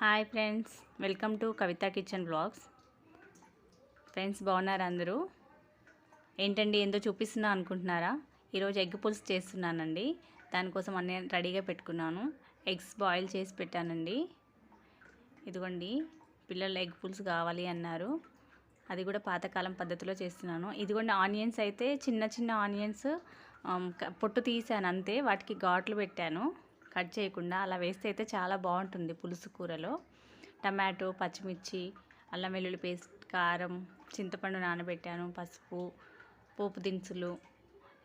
Hi friends welcome to Kavitha kitchen blogs. Friends బాగున్నారు అందరూ? ఏంటండి ఏందో చూపిస్తున్నా అనుకుంటున్నారా? ఈరోజు ఎగ్ పులుసు చేస్తున్నానండి. దానికోసం అన్నీ రెడీగా పెట్టుకున్నాను. ఎగ్స్ బాయిల్ చేసి పెట్టానండి. ఇదిగోండి పిల్లలు ఎగ్ పులుసు కావాలి అన్నారు. అది కూడా పాతకాలం పద్ధతిలో చేస్తున్నాను. ఇదిగోండి ఆనియన్స్ అయితే చిన్న చిన్న ఆనియన్స్ పొట్టు తీసాను అంతే. వాటికి ఘాట్లు పెట్టాను. కట్ చేయకుండా అలా వేస్తే అయితే చాలా బాగుంటుంది పులుసు కూరలో. టమాటో పచ్చిమిర్చి అల్లం వెల్లుల్లి పేస్ట్ కారం చింతపండు నానబెట్టాను పసుపు పోపు దినుసులు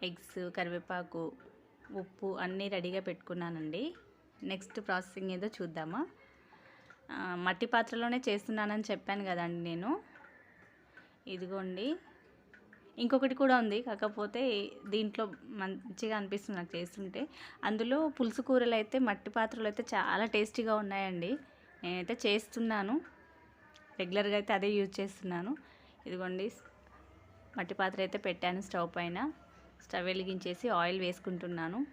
ఎగ్స్ కరివేపాకు ఉప్పు అన్నీ రెడీగా పెట్టుకున్నానండి. నెక్స్ట్ ప్రాసెసింగ్ ఏదో చూద్దామా? మట్టి పాత్రలోనే చేస్తున్నానని చెప్పాను కదండి నేను. ఇదిగోండి. ఇంకొకటి కూడా ఉంది. కాకపోతే దీంట్లో మంచిగా అనిపిస్తుంది నాకు చేస్తుంటే. అందులో పులుసు కూరలు అయితే మట్టి పాత్రలు అయితే చాలా టేస్టీగా ఉన్నాయండి. నేనైతే చేస్తున్నాను. రెగ్యులర్గా అయితే అదే యూజ్ చేస్తున్నాను. ఇదిగోండి. మట్టి పాత్ర అయితే పెట్టాను స్టవ్ పైన. స్టవ్ వెలిగించేసి ఆయిల్ వేసుకుంటున్నాను.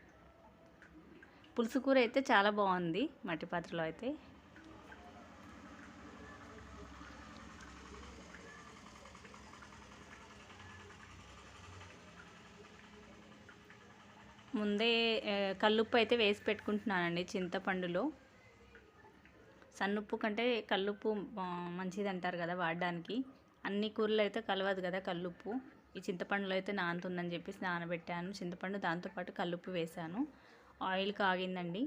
పులుసు కూర అయితే చాలా బాగుంది మట్టి పాత్రలో అయితే. ముందే కల్లుప్పు అయితే వేసి పెట్టుకుంటున్నానండి చింతపండులో. సన్నుప్పు కంటే కల్లుప్పు మంచిది అంటారు కదా వాడడానికి. అన్ని కూరలు అయితే కలవదు కదా కల్లుప్పు. ఈ చింతపండులో అయితే నానుతుందని చెప్పేసి నానబెట్టాను. చింతపండు దాంతోపాటు కల్లుప్పు వేశాను. ఆయిల్ కాగిందండి.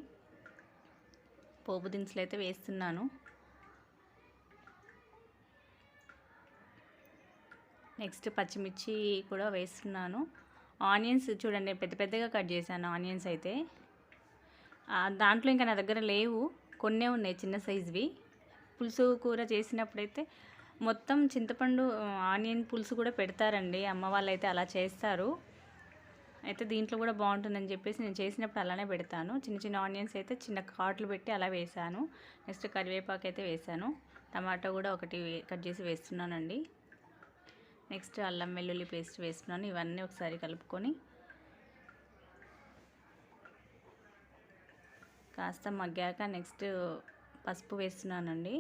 పోపు దినుసులు అయితే వేస్తున్నాను. నెక్స్ట్ పచ్చిమిర్చి కూడా వేస్తున్నాను. ఆనియన్స్ చూడండి పెద్ద పెద్దగా కట్ చేశాను ఆనియన్స్ అయితే. దాంట్లో ఇంకా నా దగ్గర లేవు కొన్నే ఉన్నాయి చిన్న సైజువి. పులుసు కూర చేసినప్పుడైతే మొత్తం చింతపండు ఆనియన్ పులుసు కూడా పెడతారండి అమ్మ వాళ్ళు అయితే అలా చేస్తారు. అయితే దీంట్లో కూడా బాగుంటుందని చెప్పేసి నేను చేసినప్పుడు అలానే పెడతాను. చిన్న చిన్న ఆనియన్స్ అయితే చిన్న కాట్లు పెట్టి అలా వేసాను నెక్స్ట్ కరివేపాకు అయితే వేసాను టమాటో కూడా ఒకటి కట్ చేసి వేస్తున్నానండి. నెక్స్ట్ అల్లం వెల్లుల్లి పేస్ట్ వేసుకున్నాను. ఇవన్నీ ఒకసారి కలుపుకొని కాస్త మగ్గాక నెక్స్ట్ పసుపు వేస్తున్నానండి.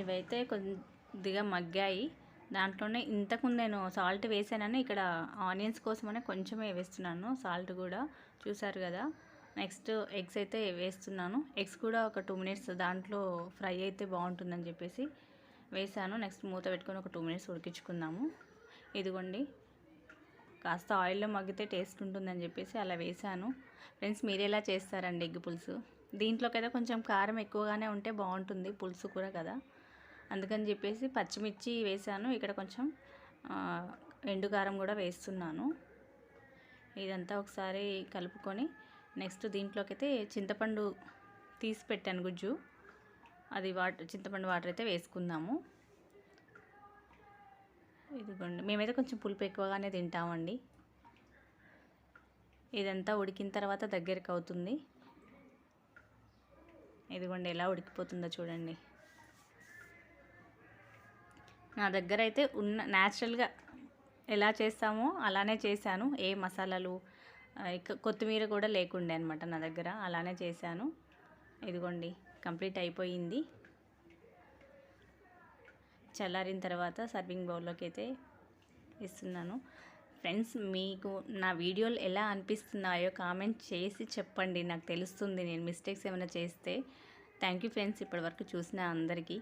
ఇవైతే కొద్దిగా మగ్గాయి. దాంట్లోనే ఇంతకుముందు నేను సాల్ట్ వేసానని ఇక్కడ ఆనియన్స్ కోసమనే కొంచెమే వేస్తున్నాను. సాల్ట్ కూడా చూసారు కదా. నెక్స్ట్ ఎగ్స్ అయితే వేస్తున్నాను. ఎగ్స్ కూడా ఒక టూ మినిట్స్ దాంట్లో ఫ్రై అయితే బాగుంటుందని చెప్పేసి వేసాను. నెక్స్ట్ మూత పెట్టుకొని ఒక టూ మినిట్స్ ఉడికించుకుందాము. ఇదిగోండి. కాస్త ఆయిల్లో మగ్గితే టేస్ట్ ఉంటుందని చెప్పేసి అలా వేసాను. ఫ్రెండ్స్ మీరు ఎలా చేస్తారండి ఎగ్ పులుసు? దీంట్లోకైతే కొంచెం కారం ఎక్కువగానే ఉంటే బాగుంటుంది పులుసు కూర కదా. అందుకని చెప్పేసి పచ్చిమిర్చి వేసాను. ఇక్కడ కొంచెం ఎండు కారం కూడా వేస్తున్నాను. ఇదంతా ఒకసారి కలుపుకొని నెక్స్ట్ దీంట్లోకి అయితే చింతపండు తీసి పెట్టాను గుజ్జు. అది వాటర్ చింతపండు వాటర్ అయితే వేసుకుందాము. ఇదిగోండి మేమైతే కొంచెం పులుపు ఎక్కువగానే తింటామండి. ఇదంతా ఉడికిన తర్వాత దగ్గరికి అవుతుంది. ఇదిగోండి ఎలా ఉడికిపోతుందో చూడండి. నా దగ్గర అయితే ఉన్న న్యాచురల్గా ఎలా చేస్తామో అలానే చేశాను. ఏ మసాలాలు కొత్తిమీర కూడా లేకుండే అనమాట నా దగ్గర. అలానే చేశాను. ఇదిగోండి కంప్లీట్ అయిపోయింది. చల్లారిన తర్వాత సర్వింగ్ బౌల్లోకి అయితే ఇస్తున్నాను. ఫ్రెండ్స్ మీకు నా వీడియోలు ఎలా అనిపిస్తున్నాయో కామెంట్ చేసి చెప్పండి. నాకు తెలుస్తుంది నేను మిస్టేక్స్ ఏమైనా చేస్తే. థ్యాంక్ యూ ఫ్రెండ్స్ ఇప్పటివరకు చూసిన అందరికీ.